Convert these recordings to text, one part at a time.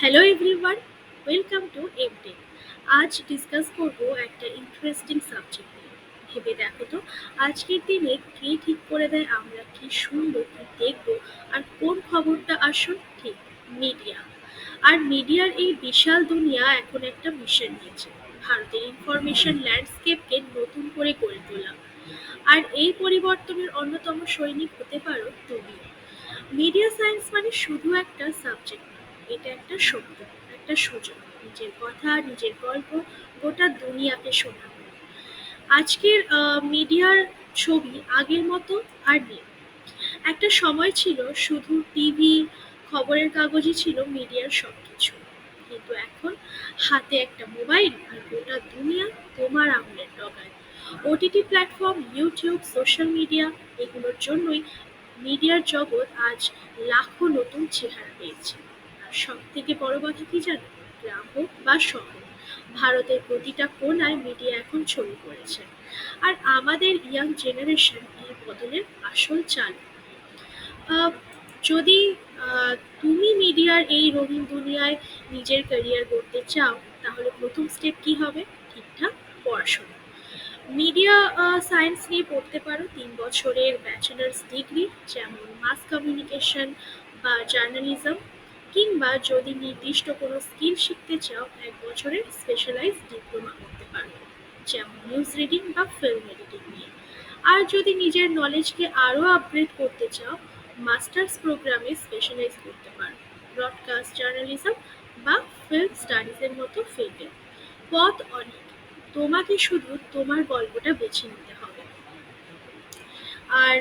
Hello everyone welcome to MTech আজ discuss করব একটা ইন্টারেস্টিং সাবজেক্ট নিয়ে। ভেবে দেখো তো, আজকের দিনে কে ঠিক করে দেয়, আমরা কি শুনব কি দেখব, আর কোন খবরটা আসল? ঠিক মিডিয়া আর মিডিয়ার এই বিশাল দুনিয়া এখন একটা মিশন নিয়েছে। ভারতের ইনফরমেশন ল্যান্ডস্কেপকে নতুন করে গড়ে তোলা। আর এই পরিবর্তনের অন্যতম সৈনিক হতে পারো তুমি। মিডিয়া সায়েন্স মানে শুধু একটা সাবজেক্ট এটা একটা শক্তি একটা সুযোগ। নিজের কথা, নিজের গল্প, গোটা দুনিয়াকে শোনানো আজকের মিডিয়ার ছবি আগের মতো আর নেই। একটা সময় ছিল শুধু টিভি, খবরের কাগজই ছিল মিডিয়ার সব কিছু কিন্তু এখন হাতে একটা মোবাইল আর গোটা দুনিয়া তোমার আঙুলের ডগায়। OTT platform YouTube social media এগুলোর জন্যই মিডিয়ার জগৎ আজ লাখো নতুন চেহারা পেয়েছে। সব থেকে বড় কথা কি জানো? গ্রাম হোক বা শহর। ভারতের প্রতিটা কোনায় মিডিয়া এখন ছড়িয়ে পড়েছে আর আমাদের ইয়াং জেনারেশন এই বদলের আসল চাল। যদি তুমি মিডিয়ার এই রঙিন দুনিয়ায় নিজের ক্যারিয়ার গড়তে চাও, তাহলে প্রথম স্টেপ কি হবে? ঠিকঠাক পড়াশোনা। মিডিয়া সায়েন্স নিয়ে পড়তে পারো। তিন বছরের ব্যাচেলার্স ডিগ্রি যেমন মাস কমিউনিকেশন বা জার্নালিজম কিংবা যদি নির্দিষ্ট কোনো স্কিল শিখতে চাও, এক বছরের স্পেশালাইজ ডিপ্লোমা করতে পারো, যেমন নিউজ রিডিং বা ফিল্ম এডিটিং নিয়ে। আর যদি নিজের নলেজকে আরও আপগ্রেড করতে চাও মাস্টার্স প্রোগ্রামে স্পেশালাইজ করতে পারো ব্রডকাস্ট জার্নালিজম বা ফিল্ম স্টাডিজের মতো ফিল্ডে পথ অনেক, তোমাকে শুধু তোমার গল্পটা বেছে নিতে হবে। আর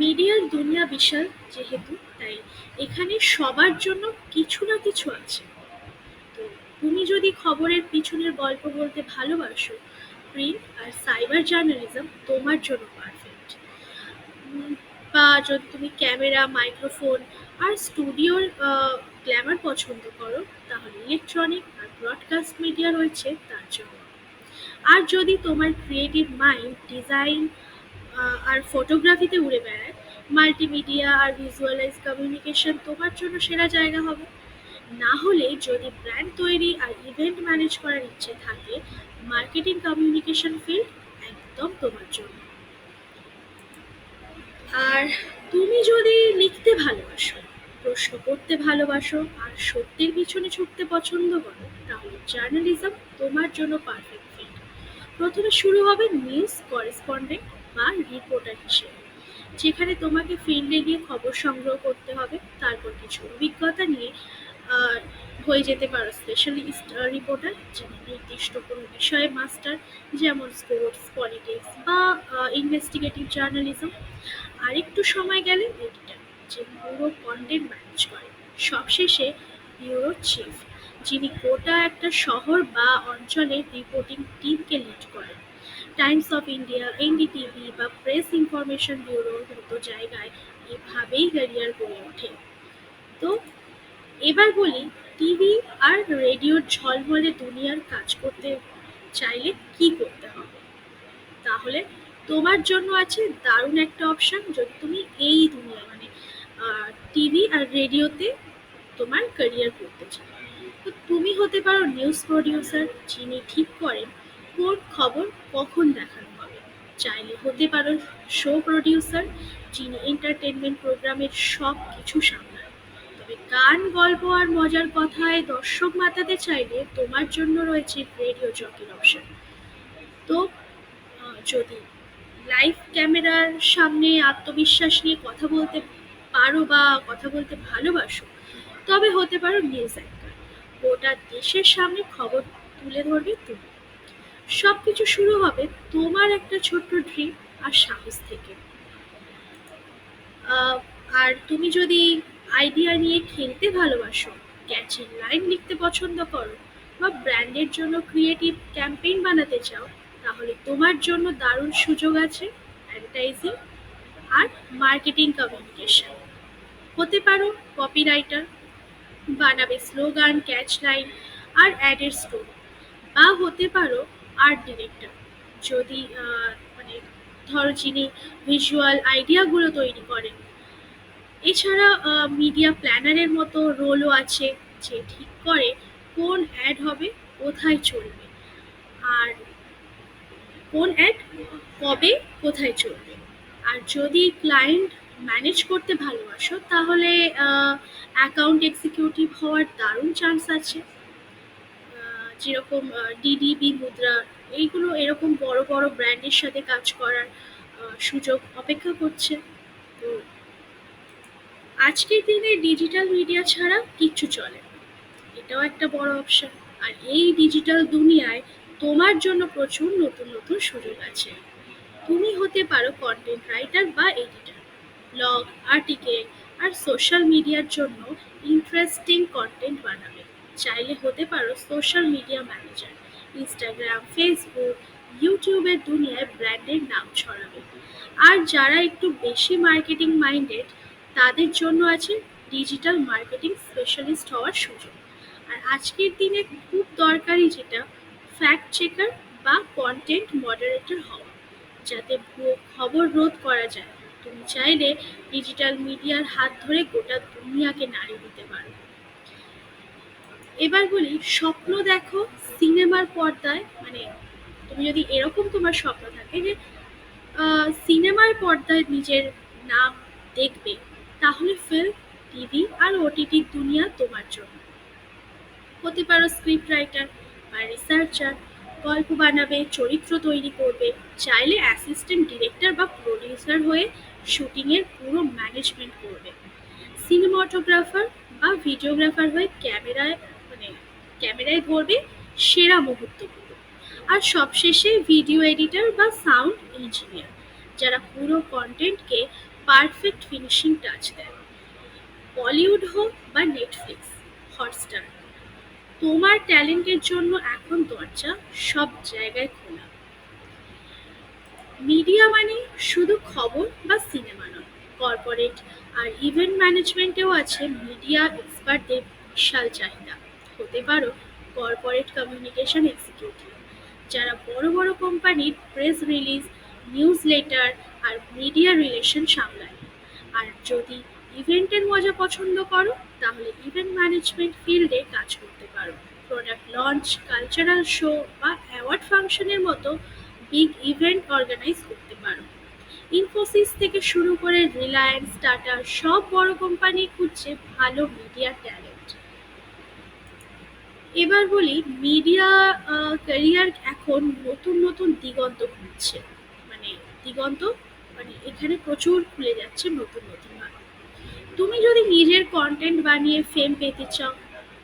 মিডিয়ার দুনিয়া বিশাল, যেহেতু তাই এখানে সবার জন্য কিছু না কিছু আছে। তো তুমি যদি খবরের পিছনের গল্প বলতে ভালোবাসো প্রিন্ট আর সাইবার জার্নালিজম তোমার জন্য পারফেক্ট বা যদি তুমি ক্যামেরা মাইক্রোফোন আর স্টুডিওর গ্ল্যামার পছন্দ করো, তাহলে ইলেকট্রনিক আর ব্রডকাস্ট মিডিয়া রয়েছে তার জন্য। আর যদি তোমার ক্রিয়েটিভ মাইন্ড ডিজাইন আর ফটোগ্রাফিতে উড়ে বেড়ায় মাল্টিমিডিয়া আর ভিজুয়ালাইজ কমিউনিকেশন তোমার জন্য সেরা জায়গা হবে। না হলে যদি ব্র্যান্ড তৈরি আর ইভেন্ট ম্যানেজ করার ইচ্ছে থাকে মার্কেটিং কমিউনিকেশন ফিল্ড একদম তোমার জন্য। আর তুমি যদি লিখতে ভালোবাসো, প্রশ্ন করতে ভালোবাসো আর সত্যের পিছনে ছুটতে পছন্দ করো, তাহলে জার্নালিজম তোমার জন্য পারফেক্ট ফিল্ড প্রথমে শুরু হবে নিউজ করেসপন্ডেন্ট বা রিপোর্টার হিসেবে। যেখানে তোমাকে ফিল্ডে গিয়ে খবর সংগ্রহ করতে হবে, তারপর কিছু অভিজ্ঞতা নিয়ে হয়ে যেতে পারো স্পেশালিস্ট রিপোর্টার যিনি নির্দিষ্ট কোনো বিষয়ে মাস্টার যেমন স্পোর্টস পলিটিক্স বা ইনভেস্টিগেটিভ জার্নালিজম আরেকটু সময় গেলে এডিটর যে পুরো কন্টেন্ট ম্যানেজ করে। সবশেষে ব্যুরো চিফ যিনি গোটা একটা শহর বা অঞ্চলের রিপোর্টিং টিমকে লিড করেন। টাইমস অফ ইন্ডিয়া, এনডিটিভি বা প্রেস ইনফরমেশন ব্যুরোর মতো জায়গায় এভাবেই ক্যারিয়ার গড়ে ওঠে। তো এবার বলি, টিভি আর রেডিওর ঝলমলে দুনিয়ার কাজ করতে চাইলে কি করতে হবে? তাহলে তোমার জন্য আছে দারুণ একটা অপশন, যদি তুমি এই দুনিয়া মানে টিভি আর রেডিওতে তোমার ক্যারিয়ার করতে চাও। তো তুমি হতে পারো নিউজ প্রডিউসার যিনি ঠিক করেন কোন খবর কখন দেখানো হবে? চাইলে হতে পারো শো প্রডিউসার যিনি এন্টারটেনমেন্ট প্রোগ্রামের সব কিছু সামলান। তবে গান, গল্প আর মজার কথায় দর্শক মাতাতে চাইলে তোমার জন্য রয়েছে রেডিও জকির অপশন তো যদি লাইভ ক্যামেরার সামনে আত্মবিশ্বাস নিয়ে কথা বলতে পারো বা কথা বলতে ভালোবাসো, তবে হতে পারো নিউজ অ্যাঙ্কার গোটা দেশের সামনে খবর তুলে ধরবে তুমি। সব কিছু শুরু হবে তোমার একটা ছোট্ট ড্রিম আর সাহস থেকে। আর তুমি যদি আইডিয়া নিয়ে খেলতে ভালোবাসো ক্যাচের লাইন লিখতে পছন্দ করো, বা ব্র্যান্ডের জন্য ক্রিয়েটিভ ক্যাম্পেইন বানাতে চাও, তাহলে তোমার জন্য দারুণ সুযোগ আছে অ্যাডভার্টাইজিং আর মার্কেটিং কমিউনিকেশন হতে পারো কপিরাইটার বানাবে স্লোগান ক্যাচ লাইন আর অ্যাডের স্টোরি বা হতে পারো আর্ট ডিরেক্টর যদি মানে ধরো যিনি ভিজুয়াল আইডিয়াগুলো তৈরি করেন। এছাড়া মিডিয়া প্ল্যানারের মতো রোলও আছে যে ঠিক করে কোন অ্যাড হবে, কোথায় চলবে। আর কোন অ্যাড কবে, কোথায় চলবে। আর যদি ক্লায়েন্ট ম্যানেজ করতে ভালোবাসো, তাহলে অ্যাকাউন্ট এক্সিকিউটিভ হওয়ার দারুণ চান্স আছে। যেরকম ডিডিবি মুদ্রা, এইগুলো এরকম বড় বড় ব্র্যান্ডের সাথে কাজ করার সুযোগ অপেক্ষা করছে। তো আজকের দিনে ডিজিটাল মিডিয়া ছাড়া কিচ্ছু চলে এটাও একটা বড় অপশন। আর এই ডিজিটাল দুনিয়ায় তোমার জন্য প্রচুর নতুন নতুন সুযোগ আছে। তুমি হতে পারো কন্টেন্ট রাইটার বা এডিটার ব্লগ আর্টিকেল আর সোশ্যাল মিডিয়ার জন্য ইন্টারেস্টিং কন্টেন্ট বানাবে। চাইলে হতে পারো social media manager Instagram Facebook ইউটিউবের দুনিয়ায় ব্র্যান্ডের নাম ছড়াবে। আর যারা একটু বেশি মার্কেটিং মাইন্ডেড তাদের জন্য আছে ডিজিটাল মার্কেটিং স্পেশালিস্ট হওয়ার সুযোগ। আর আজকের দিনে খুব দরকারি যেটা ফ্যাক্ট চেকার বা কন্টেন্ট মডারেটর হওয়া। যাতে খবর রোধ করা যায়। তুমি চাইলে ডিজিটাল মিডিয়ার হাত ধরে গোটা দুনিয়াকে নাড়িয়ে দিতে পারো। এবার বলি, স্বপ্ন দেখো সিনেমার পর্দায় মানে তুমি যদি এরকম তোমার স্বপ্ন থাকে যে সিনেমার পর্দায় নিজের নাম দেখবে, তাহলে ফিল্ম টিভি আর ওটিটির দুনিয়া তোমার জন্য। হতে পারো স্ক্রিপ্ট রাইটার বা রিসার্চার গল্প বানাবে, চরিত্র তৈরি করবে, চাইলে অ্যাসিস্ট্যান্ট ডিরেক্টর বা প্রডিউসার হয়ে শুটিংয়ের পুরো ম্যানেজমেন্ট করবে। সিনেমাটোগ্রাফার বা ভিডিওগ্রাফার হয়ে ক্যামেরায় ক্যামেরায় ধরবে সেরা মুহূর্তগুলো। আর সবশেষে ভিডিও এডিটর বা সাউন্ড ইঞ্জিনিয়ার, যারা পুরো কন্টেন্টকে পারফেক্ট ফিনিশিং টাচ দেয়। বলিউড হোক বা নেটফ্লিক্স, হটস্টার, তোমার ট্যালেন্টের জন্য এখন দরজা সব জায়গায় খোলা। মিডিয়া মানে শুধু খবর বা সিনেমা নয়, কর্পোরেট আর ইভেন্ট ম্যানেজমেন্টেও আছে মিডিয়া এক্সপার্টদের বিশাল চাহিদা। হতে পারো কর্পোরেট কমিউনিকেশন এক্সিকিউটিভ যারা বড় বড় কোম্পানির প্রেস রিলিজ নিউজ লেটার আর মিডিয়া রিলেশন সামলায়। আর যদি ইভেন্টের মজা পছন্দ করো, তাহলে ইভেন্ট ম্যানেজমেন্ট ফিল্ডে কাজ করতে পারো। প্রোডাক্ট লঞ্চ কালচারাল শো বা অ্যাওয়ার্ড ফাংশনের মতো বিগ ইভেন্ট অর্গানাইজ করতে পারো। ইনফোসিস থেকে শুরু করে রিলায়েন্স টাটা সব বড় কোম্পানি খুঁজছে ভালো মিডিয়া ট্যালেন্ট এবার বলি মিডিয়া ক্যারিয়ার এখন নতুন নতুন দিগন্ত খুঁজছে মানে দিগন্ত মানে এখানে প্রচুর খুলে যাচ্ছে নতুন নতুন তুমি যদি নিজের কন্টেন্ট বানিয়ে ফেম পেতে চাও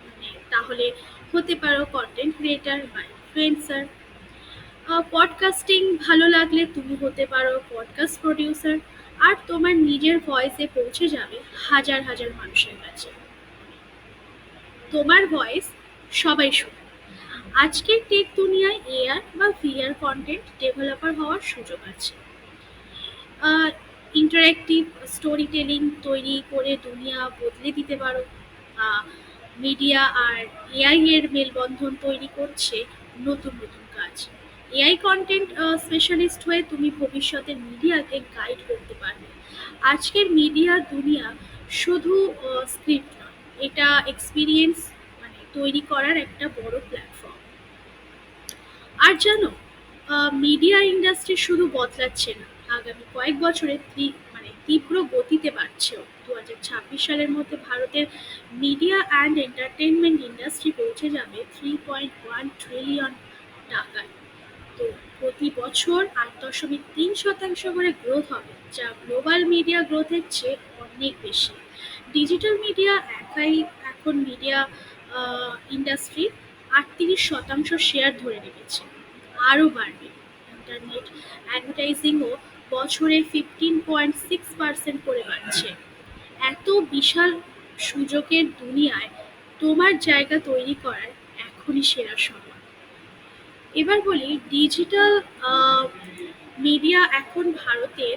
মানে তাহলে হতে পারো কন্টেন্ট ক্রিয়েটার বা ইনফ্লুয়েন্সার পডকাস্টিং ভালো লাগলে তুমি হতে পারো পডকাস্ট প্রডিউসার আর তোমার নিজের ভয়েসে পৌঁছে যাবে হাজার হাজার মানুষের কাছে। তোমার ভয়েস সবাই শুনে আজকের টেক দুনিয়ায় এআর বা ভিআর কন্টেন্ট ডেভেলপার হওয়ার সুযোগ আছে। ইন্টারেক্টিভ স্টোরি টেলিং তৈরি করে দুনিয়া বদলে দিতে পারো। মিডিয়া আর এআই এর মেলবন্ধন তৈরি করছে নতুন নতুন কাজ। এআই কন্টেন্ট স্পেশালিস্ট হয়ে তুমি ভবিষ্যতের মিডিয়াকে গাইড করতে পারবে। আজকের মিডিয়া দুনিয়া শুধু স্ক্রিপ্ট নয়, এটা এক্সপিরিয়েন্স তৈরি করার একটা বড় প্ল্যাটফর্ম আর জানো মিডিয়া ইন্ডাস্ট্রি শুধু বদলাচ্ছে না, আগামী কয়েক বছরে মানে তীব্র গতিতে বাড়ছেও। দু হাজার ছাব্বিশ সালের মধ্যে ভারতের মিডিয়া অ্যান্ড এন্টারটেনমেন্ট ইন্ডাস্ট্রি পৌঁছে যাবে থ্রি পয়েন্ট ওয়ান ট্রিলিয়ন টাকায়। তো প্রতি বছর আট দশমিক তিন শতাংশ করে গ্রোথ হবে, যা গ্লোবাল মিডিয়া গ্রোথের চেয়ে অনেক বেশি। ডিজিটাল মিডিয়া একাই এখন মিডিয়া ইন্ডাস্ট্রি আটত্রিশ শতাংশ শেয়ার ধরে রেখেছে। আরও বাড়বে। ইন্টারনেট অ্যাডভার্টাইজিংও বছরে ফিফটিন পয়েন্ট সিক্স পার্সেন্ট করে বাড়ছে। এত বিশাল সুযোগের দুনিয়ায় তোমার জায়গা তৈরি করার এখনই সেরা সময়। এবার বলি ডিজিটাল মিডিয়া এখন ভারতের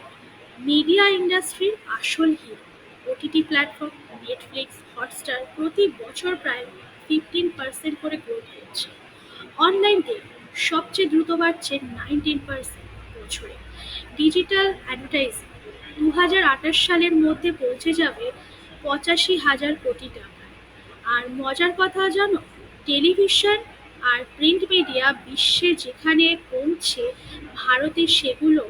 মিডিয়া ইন্ডাস্ট্রির আসল hero OTT platform Netflix Hotstar প্রতি বছর প্রায় ফিফটিন পার্সেন্ট করে গ্রোথ করছে অনলাইন থেকে সবচেয়ে দ্রুত বাড়ছে নাইনটিন পার্সেন্ট বছরে। ডিজিটাল অ্যাডভার্টাইজিং দু হাজার আঠাশ সালের মধ্যে পৌঁছে যাবে পঁচাশি হাজার কোটি টাকায় আর মজার কথা জানো, টেলিভিশন আর প্রিন্ট মিডিয়া বিশ্বে যেখানে পৌঁছে ভারতে সেগুলো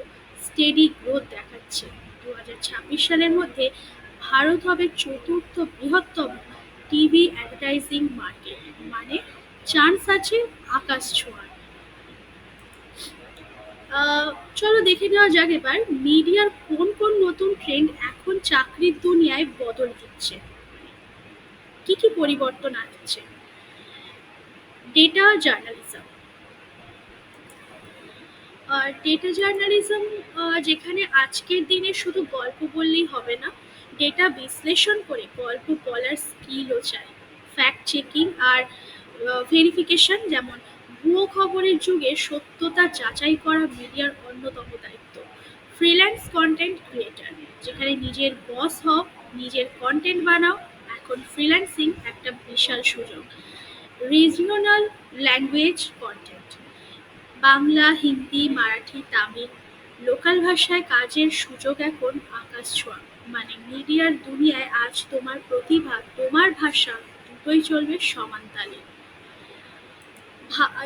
স্টেডি গ্রোথ দেখাচ্ছে। দু হাজার ছাব্বিশ সালের মধ্যে ভারত হবে চতুর্থ বৃহত্তম টিভি অ্যাডভার্টাইজিং মার্কেট মানে চান্স আছে আকাশ ছোঁয়ার। চলো দেখে নেওয়া যাক এবার, মিডিয়ার কোন কোন নতুন ট্রেন্ড এখন চাকরির দুনিয়ায় বদল দিচ্ছে? কি কি পরিবর্তন আসছে ডেটা জার্নালিজম ডেটা জার্নালিজম যেখানে আজকের দিনে শুধু গল্প বললেই হবে না ডেটা বিশ্লেষণ করে গল্প বলার স্কিলও চাই। ফ্যাক্ট চেকিং আর ভেরিফিকেশন যেমন ভুয়ো খবরের যুগে সত্যতা যাচাই করা মিডিয়ার অন্যতম দায়িত্ব। ফ্রিল্যান্স কন্টেন্ট ক্রিয়েটার যেখানে নিজের বস হও, নিজের কন্টেন্ট বানাও, এখন ফ্রিল্যান্সিং একটা বিশাল সুযোগ। Regional language content Bangla, Hindi, Marathi, Tamil local ভাষায় কাজের সুযোগ এখন আকাশ ছোঁয়া। মানে মিডিয়ার দুনিয়ায় আজ তোমার প্রতিভা, তোমার ভাষা দুটোই চলবে সমান তালে।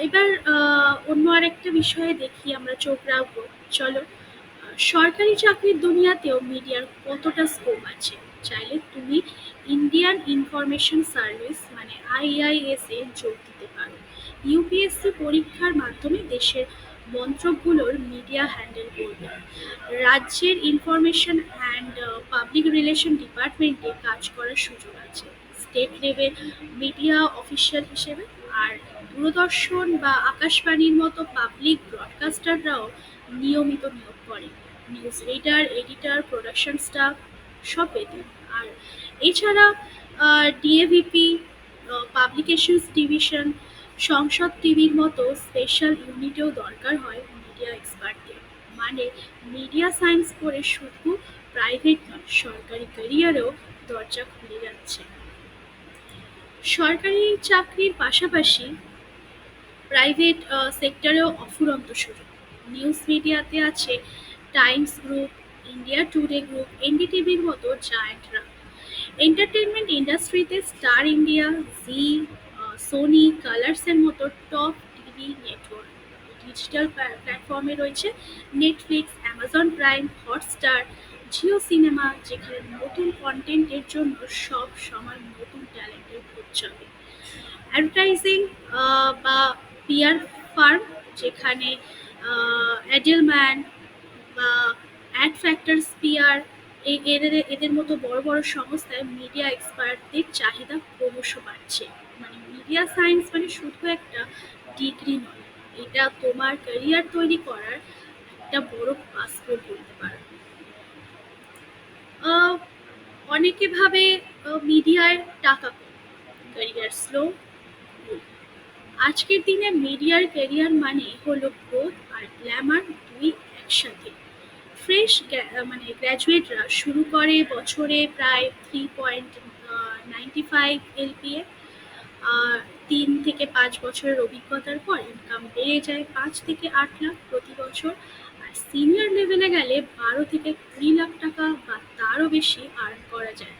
এবার অন্য আরেকটা বিষয়ে দেখি আমরা, চোখ রাখব। চলো সরকারি চাকরির দুনিয়াতেও মিডিয়ার কতটা স্কোপ আছে? চাইলে তুমি ইন্ডিয়ান ইনফরমেশন সার্ভিস মানে আইআইএস এ যোগ দিতে পারো। ইউপিএসসি পরীক্ষার মাধ্যমে দেশের মন্ত্রকগুলোর মিডিয়া হ্যান্ডেল করবে। রাজ্যের ইনফরমেশন অ্যান্ড পাবলিক রিলেশন ডিপার্টমেন্টে কাজ করার সুযোগ আছে। স্টেট লেভেল মিডিয়া অফিসিয়াল হিসেবে। আর দূরদর্শন বা আকাশবাণীর মতো পাবলিক ব্রডকাস্টাররাও নিয়মিত নিয়োগ করে। News reader editor production staff সব পেতে আর এছাড়া ডিএভিপি পাবলিকেশনস ডিভিশন সংসদ টিভির মতো স্পেশাল ইউনিটেও দরকার হয় মিডিয়া এক্সপার্টদের মানে মিডিয়া সায়েন্স পড়ে শুধু প্রাইভেট নয়, সরকারি ক্যারিয়ারেও দরজা খুলে যাচ্ছে। সরকারি চাকরির পাশাপাশি প্রাইভেট সেক্টরেও অফুরন্ত সুযোগ। নিউজ মিডিয়াতে আছে Times group India Today group এনডিটিভির মতো জায়ান্টরা এন্টারটেনমেন্ট ইন্ডাস্ট্রিতে স্টার ইন্ডিয়া জি সোনি কালার্সের মতো টপ টিভি নেটওয়ার্ক ডিজিটাল প্ল্যাটফর্মে রয়েছে Netflix Amazon Prime Hotstar Jio cinema যেখানে নতুন কন্টেন্টের জন্য সব সময় নতুন ট্যালেন্টের খোঁজ চলে। অ্যাডভার্টাইজিং বা পিয়ার ফার্ম যেখানে অ্যাডেলম্যান বা অ্যাড ফ্যাক্টরস পিয়ার এদের এদের মতো বড় বড় সংস্থায় মিডিয়া এক্সপার্টদের চাহিদা ক্রমশ বাড়ছে। মিডিয়া সায়েন্স মানে শুধু একটা ডিগ্রি নয়, এটা তোমার ক্যারিয়ার তৈরি করার একটা বড় পাসপোর্ট বলতে পারো। অনেকে ভাবে মিডিয়ায় টাকা ক্যারিয়ার স্লো আজকের দিনে মিডিয়ার ক্যারিয়ার মানে হলো গ্রোথ আর গ্ল্যামার দুই একসাথে। ফ্রেশ মানে গ্র্যাজুয়েটরা শুরু করে বছরে প্রায় three point ninety five LPA তিন থেকে পাঁচ বছরের অভিজ্ঞতার পর ইনকাম বেড়ে যায় পাঁচ থেকে আট লাখ প্রতি বছর। আর সিনিয়র লেভেলে গেলে বারো থেকে কুড়ি লাখ টাকা বা তারও বেশি আর্ন করা যায়।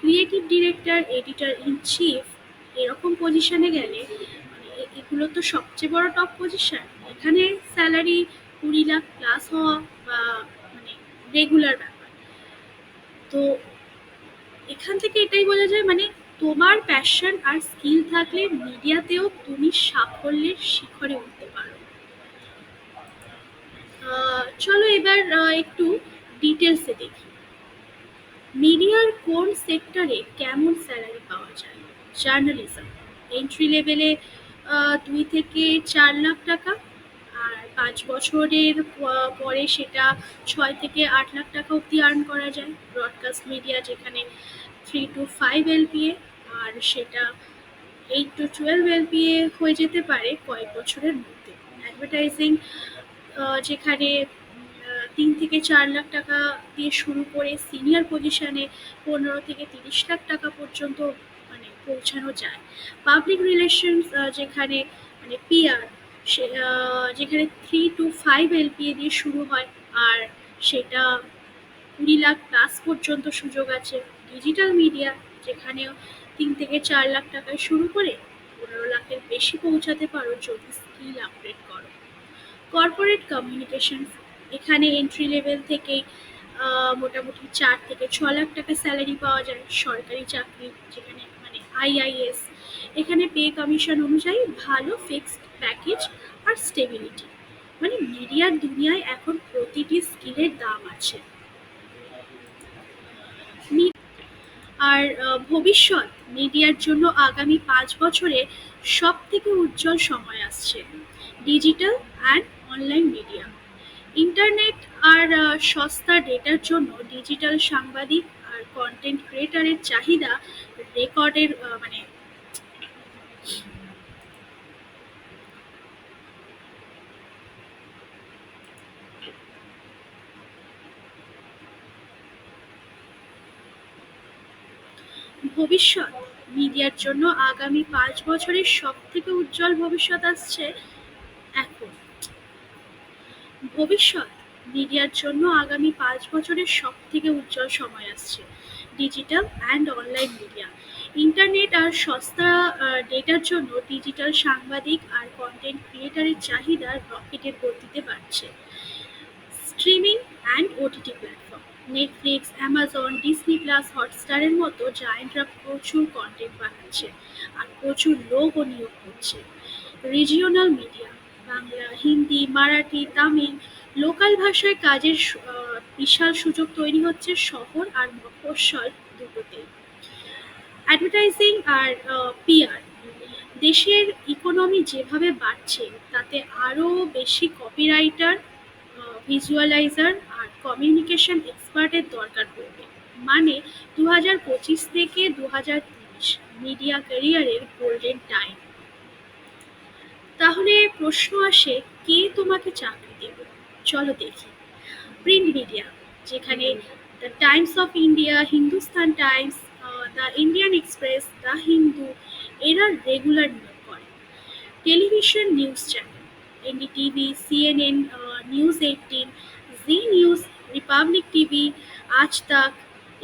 Creative director editor in chief এরকম পজিশনে গেলে মানে এগুলো তো সবচেয়ে বড় টপ পজিশন এখানে স্যালারি কুড়ি লাখ প্লাস হওয়া বা মানে রেগুলার ব্যাপার। তো এখান থেকে এটাই বলা যায় মানে তোমার প্যাশন আর স্কিল থাকলে মিডিয়াতেও তুমি সাফল্যের শিখরে উঠতে পারো। চলো এবার একটু ডিটেলসে দেখি। মিডিয়ার কোন সেক্টরে কেমন স্যালারি পাওয়া যায়? জার্নালিজম এন্ট্রি লেভেলে দুই থেকে চার লাখ টাকা আর পাঁচ বছরের পরে সেটা ছয় থেকে আট লাখ টাকা অবধি আর্ন করা যায়। ব্রডকাস্ট মিডিয়া যেখানে থ্রি টু ফাইভ এলপিএ আর সেটা এইট টু টুয়েলভ এলপিএ হয়ে যেতে পারে কয়েক বছরের মধ্যে। অ্যাডভার্টাইজিং যেখানে তিন থেকে চার লাখ টাকা দিয়ে শুরু করে সিনিয়র পজিশনে পনেরো থেকে তিরিশ লাখ টাকা পর্যন্ত মানে পৌঁছানো যায়। পাবলিক রিলেশনস যেখানে মানে পিআর সে যেখানে থ্রি টু ফাইভ এলপিএ দিয়ে শুরু হয়, আর সেটা কুড়ি লাখ প্লাস পর্যন্ত সুযোগ আছে। ডিজিটাল মিডিয়া যেখানেও তিন থেকে চার লাখ টাকায় শুরু করে পনেরো লাখের বেশি পৌঁছাতে পারো যদি স্কিল আপগ্রেড করো। কর্পোরেট কমিউনিকেশন এখানে এন্ট্রি লেভেল থেকে আহ, মোটামুটি চার থেকে ছ লাখ টাকা স্যালারি পাওয়া যায়। সরকারি চাকরি যেখানে মানে আইআইএস এখানে পে কমিশন অনুযায়ী ভালো ফিক্সড প্যাকেজ আর স্টেবিলিটি মানে মিডিয়ার দুনিয়ায় এখন প্রতিটি স্কিলের দাম আছে। আর ভবিষ্যৎ মিডিয়ার জন্য আগামী পাঁচ বছরে সব থেকে উজ্জ্বল সময় আসছে। Digital and online media. Internet আর সস্তা ডেটার জন্য ডিজিটাল সাংবাদিক আর কন্টেন্ট ক্রিয়েটারের চাহিদা রেকর্ডের মানে ভবিষ্যৎ। মিডিয়ার জন্য আগামী পাঁচ বছরের সব থেকে উজ্জ্বল ভবিষ্যৎ আসছে এখন। ভবিষ্যৎ, মিডিয়ার জন্য আগামী পাঁচ বছরের সব থেকে উজ্জ্বল সময় আসছে। Digital and online media. Internet আর সস্তা ডেটার জন্য ডিজিটাল সাংবাদিক আর কন্টেন্ট ক্রিয়েটারের চাহিদা রকেটের গতিতে বাড়ছে। Streaming and OTT platform. Netflix Amazon Disney plus হটস্টারের মতো জায়েন্টরা প্রচুর কন্টেন্ট বানাচ্ছে আর প্রচুর লোকও নিয়োগ করছে। Regional media Bangla, Hindi, Marathi, Tamil local ভাষায় কাজের বিশাল সুযোগ তৈরি হচ্ছে শহর আর মফস্বল দুটোতেই। অ্যাডভার্টাইজিং আর পিআর দেশের ইকোনমি যেভাবে বাড়ছে তাতে আরও বেশি কপিরাইটার ভিজুয়ালাইজার আর কমিউনিকেশন এক্সপার্টের দরকার পড়বে। মানে দু হাজার পঁচিশ থেকে দু হাজার তিরিশ মিডিয়া ক্যারিয়ারের গোল্ডেন টাইম তাহলে প্রশ্ন আসে, কে তোমাকে চাকরি দেবে? চলো দেখি। প্রিন্ট মিডিয়া যেখানে the Times of India Hindustan Times the Indian Express the Hindu এরা রেগুলার নিয়োগ করে। Television news channel NDTV CNN news eighteen Zee news Republic TV Aaj Tak,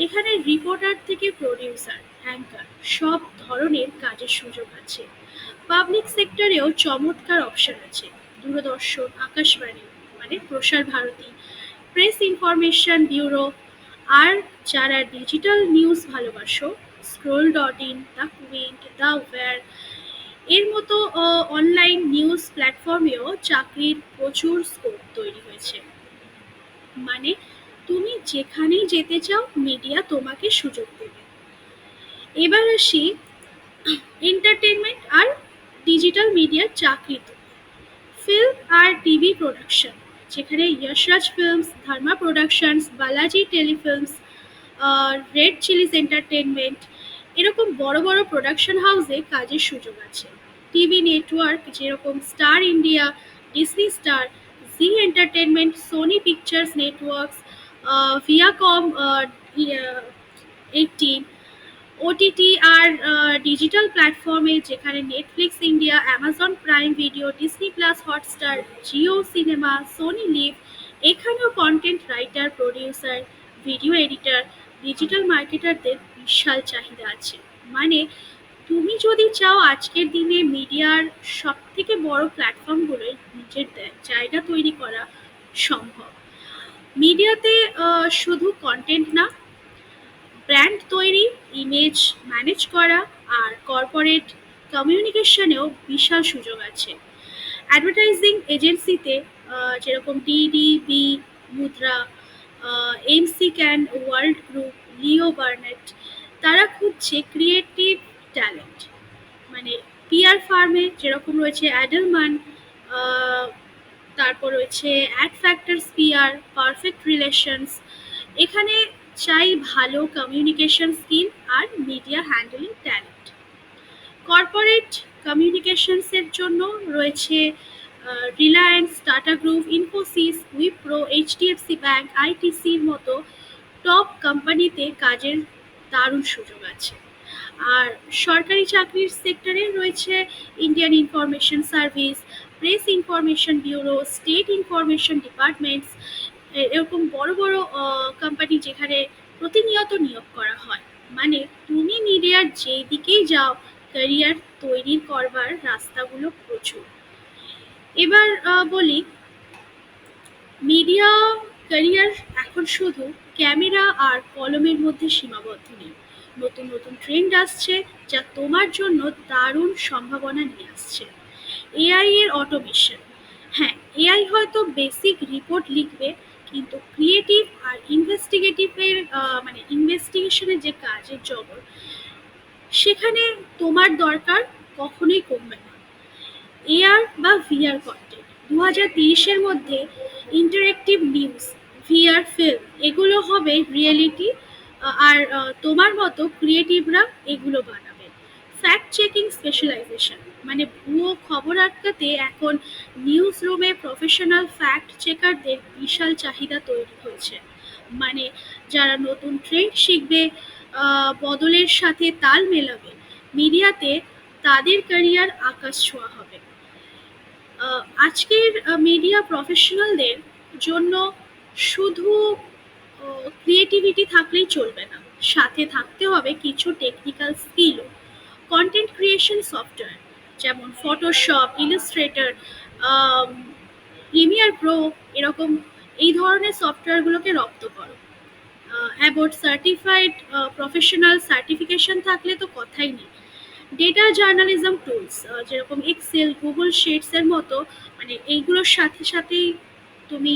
এখানে রিপোর্টার থেকে প্রডিউসার অ্যাঙ্কার সব ধরনের কাজের সুযোগ আছে। পাবলিক সেক্টরেও চমৎকার অপশন আছে। দূরদর্শন, আকাশবাণী মানে Prasar Bharati press information bureau আর যারা ডিজিটাল নিউজ ভালোবাসো scroll dot in the Quint the Wire এর মতো অনলাইন নিউজ প্ল্যাটফর্মেও চাকরির প্রচুর স্কোপ তৈরি হয়েছে। মানে তুমি যেখানেই যেতে চাও মিডিয়া তোমাকে সুযোগ দেবে। এবার আসি এন্টারটেনমেন্ট আর ডিজিটাল মিডিয়ার চাকরিতে ফিল্ম আর টিভি প্রোডাকশন যেখানে Yash Raj films Dharma productions Balaji telefilms Red Chillies entertainment এরকম বড় বড় প্রোডাকশন হাউসে কাজের সুযোগ আছে। টিভি নেটওয়ার্ক যেরকম Star India Disney Star Zee entertainment Sony pictures networks Viacom eighteen OTT আর ডিজিটাল প্ল্যাটফর্মে যেখানে Netflix India Amazon Prime video Disney plus Hotstar Jio cinema Sony LIV এখানেও content writer producer video editor digital মার্কেটারদের বিশাল চাহিদা আছে। মানে তুমি যদি চাও আজকের দিনে মিডিয়ার সব থেকে বড় প্ল্যাটফর্মগুলোয় নিজের জায়গা তৈরি করা সম্ভব। মিডিয়াতে শুধু কন্টেন্ট না ব্র্যান্ড তৈরি ইমেজ ম্যানেজ করা আর কর্পোরেট কমিউনিকেশনেও বিশাল সুযোগ আছে। অ্যাডভার্টাইজিং এজেন্সিতে যেরকম DDB Mudra McCann world group Leo Burnett তারা খুঁজছে ক্রিয়েটিভ ট্যালেন্ট মানে পিআর ফার্মে যেরকম রয়েছে অ্যাডেলমান তারপর রয়েছে ad factors PR perfect relations এখানে চাই ভালো কমিউনিকেশন স্কিল আর মিডিয়া হ্যান্ডলিং ট্যালেন্ট কর্পোরেট কমিউনিকেশনসের জন্য রয়েছে Reliance Tata group Infosys Wipro HDFC bank আইটিসির মতো টপ কোম্পানিতে কাজের দারুণ সুযোগ আছে। আর সরকারি চাকরির সেক্টরে রয়েছে Indian information service press information bureau state information departments এরকম বড় বড় কোম্পানি যেখানে প্রতিনিয়ত নিয়োগ করা হয়। মানে তুমি মিডিয়ার যেই দিকেই যাও ক্যারিয়ার তৈরি করবার রাস্তাগুলো প্রচুর। এবার বলি মিডিয়া ক্যারিয়ার এখন শুধু ক্যামেরা আর কলমের মধ্যে সীমাবদ্ধ নেই। নতুন নতুন ট্রেন্ড আসছে যা তোমার জন্য দারুণ সম্ভাবনা নিয়ে আসছে। এআই এর অটোমেশন হ্যাঁ এআই হয়তো বেসিক রিপোর্ট লিখবে, কিন্তু ক্রিয়েটিভ আর ইনভেস্টিগেটিভের মানে ইনভেস্টিগেশনের যে কাজের জগৎ, সেখানে তোমার দরকার কখনোই কমবে না। এআর বা ভিআর কন্টেন্ট দু হাজার তিরিশের মধ্যে ইন্টারেক্টিভ নিউজ ভিআর ফিল্ম এগুলো হবে রিয়েলিটি আর তোমার মতো ক্রিয়েটিভরা এগুলো বানাবে। ফ্যাক্ট চেকিং স্পেশালাইজেশন মানে ভুয়ো খবর আটকাতে এখন নিউজ রুমে প্রফেশনাল ফ্যাক্ট চেকারদের বিশাল চাহিদা তৈরি হয়েছে। মানে যারা নতুন ট্রেন্ড শিখবে বদলের সাথে তাল মেলাবে, মিডিয়াতে তাদের ক্যারিয়ার আকাশ ছোঁয়া হবে। আজকের মিডিয়া প্রফেশনালদের জন্য শুধু ক্রিয়েটিভিটি থাকলেই চলবে না। সাথে থাকতে হবে কিছু টেকনিক্যাল স্কিলও কন্টেন্ট ক্রিয়েশন সফটওয়্যার যেমন ফটোশপ ইলাস্ট্রেটর প্রিমিয়ার প্রো এরকম এই ধরনের সফটওয়্যারগুলোকে রপ্ত করো। অ্যাবোট সার্টিফাইড প্রফেশনাল সার্টিফিকেশন থাকলে তো কথাই নেই। ডেটা জার্নালিজম টুলস যেরকম এক্সেল গুগল শিটসের মতো মানে এইগুলোর সাথে সাথেই তুমি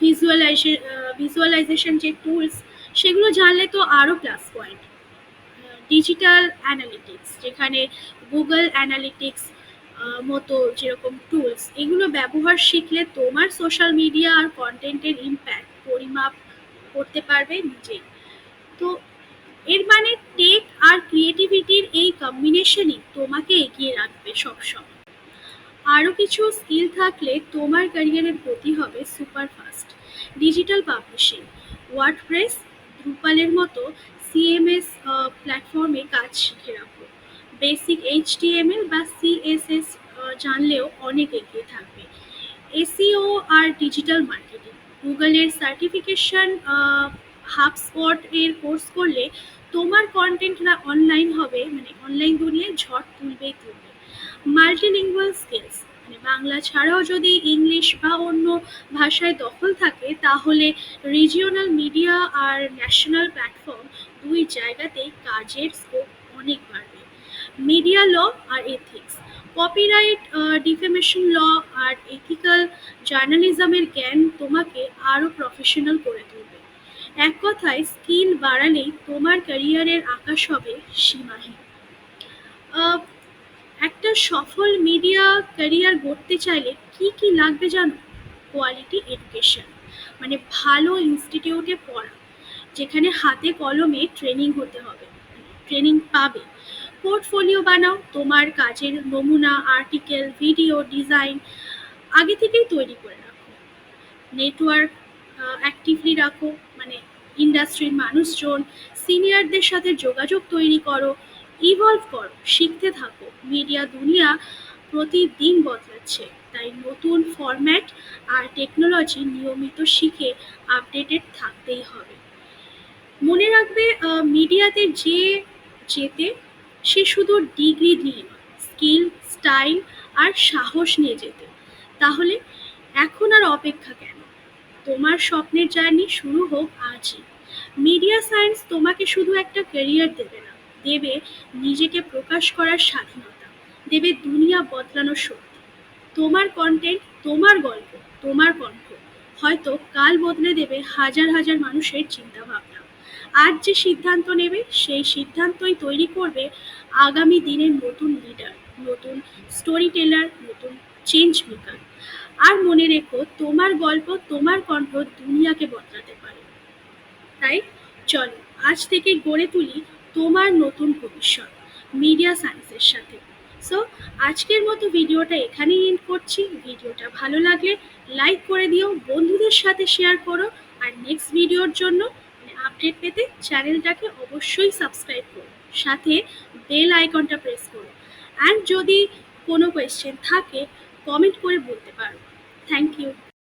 ভিজুয়ালাইজে ভিজুয়ালাইজেশন যে টুলস সেগুলো জানলে তো আরও প্লাস পয়েন্ট ডিজিটাল অ্যানালিটিক্স যেখানে গুগল অ্যানালিটিক্স মতো যেরকম টুলস এগুলো ব্যবহার শিখলে তোমার সোশ্যাল মিডিয়া আর কন্টেন্টের ইম্প্যাক্ট পরিমাপ করতে পারবে নিজেই তো এর মানে টেক আর ক্রিয়েটিভিটির এই কম্বিনেশনই তোমাকে এগিয়ে রাখবে সবসময়। আরও কিছু স্কিল থাকলে তোমার ক্যারিয়ারের গতি হবে super fast digital publishing. WordPress দ্রুপালের মতো সিএমএস প্ল্যাটফর্মে কাজ শিখে রাখো। বেসিক এইচটিএমএল বা সিএসএস জানলেও অনেক এগিয়ে থাকবে। এসিও আর ডিজিটাল মার্কেটিং গুগলের সার্টিফিকেশন হাবস্পট এর কোর্স করলে তোমার কন্টেন্টরা অনলাইন হবে মানে অনলাইন দুনিয়ায় ঝড় তুলবেই তুলবে। মাল্টিলিঙ্গুয়াল স্কিলস মানে বাংলা ছাড়াও যদি ইংলিশ বা অন্য ভাষায় দখল থাকে, তাহলে রিজিওনাল মিডিয়া আর ন্যাশনাল প্ল্যাটফর্ম দুই জায়গাতেই কাজের স্কোপ অনেক বাড়বে। মিডিয়া ল আর এথিক্স কপিরাইট ডিফেমেশন ল আর এথিক্যাল জার্নালিজমের জ্ঞান তোমাকে আরও প্রফেশনাল করে তুলবে। এক কথায় স্কিল বাড়ালেই তোমার ক্যারিয়ারের আকাশ হবে সীমাহীন। একটা সফল মিডিয়া ক্যারিয়ার গড়তে চাইলে কি কি লাগবে জানো? কোয়ালিটি এডুকেশন মানে ভালো ইনস্টিটিউটে পড়া, যেখানে হাতে কলমে ট্রেনিং হতে হবে ট্রেনিং পাবে। পোর্টফোলিও বানাও, তোমার কাজের নমুনা আর্টিকেল ভিডিও ডিজাইন আগে থেকেই তৈরি করে রাখো। নেটওয়ার্ক অ্যাক্টিভলি রাখো মানে ইন্ডাস্ট্রির মানুষজন সিনিয়রদের সাথে যোগাযোগ তৈরি করো ইভলভ করো, শিখতে থাকো। মিডিয়া দুনিয়া প্রতিদিন বদলাচ্ছে, তাই নতুন ফরম্যাট আর টেকনোলজি নিয়মিত শিখে আপডেটেড থাকতেই হবে। মনে রাখবে মিডিয়াতে যে যেতে, সে শুধু ডিগ্রি নিয়ে নয় স্কিল স্টাইল আর সাহস নিয়ে যেতে। তাহলে এখন আর অপেক্ষা কেন? তোমার স্বপ্নের জার্নি শুরু হোক আজই। মিডিয়া সায়েন্স তোমাকে শুধু একটা ক্যারিয়ার দেবে না, দেবে নিজেকে প্রকাশ করার স্বাধীনতা, দেবে দুনিয়া বদলানোর শক্তি। তোমার কন্টেন্ট তোমার গল্প, তোমার কণ্ঠ, হয়তো কাল বদলে দেবে হাজার হাজার মানুষের চিন্তাভাবনা। আজ যে সিদ্ধান্ত নেবে, সেই সিদ্ধান্তই তৈরি করবে আগামী দিনের নতুন লিডার নতুন স্টোরি টেলার নতুন চেঞ্জ মেকার আর মনে রেখো, তোমার গল্প, তোমার কণ্ঠ দুনিয়াকে বদলাতে পারে। তাই চলো, আজ থেকে গড়ে তুলি তোমার নতুন ভবিষ্যৎ মিডিয়া সায়েন্সের সাথে। সো আজকের মতো ভিডিওটা এখানেই এন্ড করছি। ভিডিওটা ভালো লাগলে লাইক করে দিও, বন্ধুদের সাথে শেয়ার করো, আর নেক্সট ভিডিওর জন্য আপডেট পেতে চ্যানেলটাকে অবশ্যই সাবস্ক্রাইব করো। সাথে বেল আইকনটা প্রেস করো। অ্যান্ড যদি কোনো কোয়েশ্চেন থাকে কমেন্ট করে বলতে পারো। Thank you